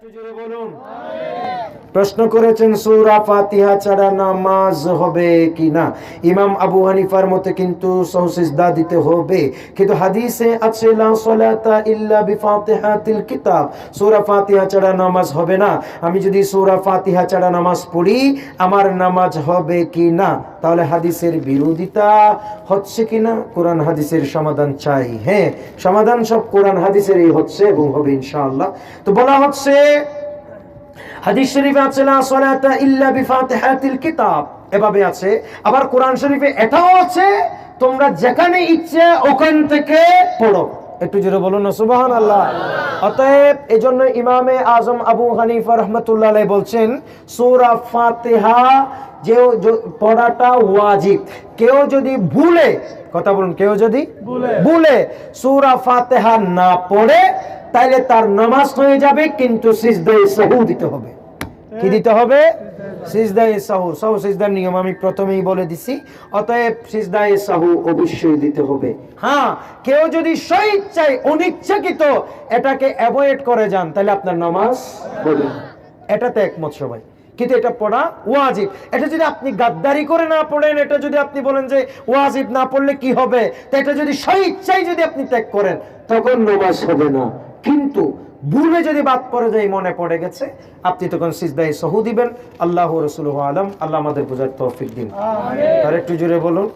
একটু জোরে বলুন। প্রশ্ন করেছেন, সূরা ফাতিহা ছাড়া নামাজ হবে কি না? ইমাম আবু হানিফার মতে কিন্তু সহসিজদা দিতে হবে। কিন্তু হাদিসে আছে, লা সালাতা ইল্লা কিতাব। ফাতিহা ছাড়া নামাজ হবে না। আমি যদি ফাতিহা ছাড়া নামাজ পড়ি, আমার নামাজ হবে কি না? তাহলে হাদিসের বিরোধিতা হচ্ছে কি না? কোরআন হাদিসের সমাধান চাই। হ্যাঁ সমাধান সব কোরআন হাদিসেরই হচ্ছে এবং হবে ইনশাআল্লাহ। তো বলা হচ্ছে হাদিস শরীফে আছে, লা সালাতা ইল্লা বিফাতিহাতিল কিতাব। এভাবে আছে। আবার কোরআন শরীফে এটাও আছে, তোমরা যেখানে ইচ্ছে ওখান থেকে পড়ো। একটু জোরে বলুন না সুবাহান আল্লাহ অতএব এজন্য ইমামে আজম আবু হানিফা রহমতুল্লাহ বলছেন সূরা ফাতেহা যে পড়াটা ওয়াজিব। কেউ যদি ভুলে কথা বলুন কেউ যদি ভুলে সূরা ফাতিহা না পড়ে তাইলে তার নামাজ হয়ে যাবে কিন্তু সিজদায়ে সাহু দিতে হবে। কি দিতে হবে? সিজদায়ে সাহু। সাহু সিজদার নিয়ম আমি প্রথমেই বলে দিছি। অতএব সিজদায়ে সাহু অবশ্যই দিতে হবে। হ্যাঁ কেউ যদি স্বইচ্ছায় অনিচ্ছাকৃত এটাকে অ্যাভয়েড করে যান, তাহলে আপনার নামাজ হবে। এটাতে একমত সবাই। কিন্তু এটা পড়া ওয়াজিব। এটা যদি আপনি গাদ্দারি করে না পড়েন, এটা যদি আপনি বলেন যে ওয়াজিব না পড়লে কি হবে? তো এটা যদি স্বইচ্ছায় যদি আপনি ত্যাগ করেন, তখন নামাজ হবে না। কিন্তু ভুলে যদি বাদ পড়ে যায় মনে পড়ে গেছে আপনি তখন সিজদাই সহু দিবেন। আল্লাহ রসুল আলম। আল্লাহ আমাদের বোঝার তৌফিক দিন। আর একটু জুড়ে বলুন।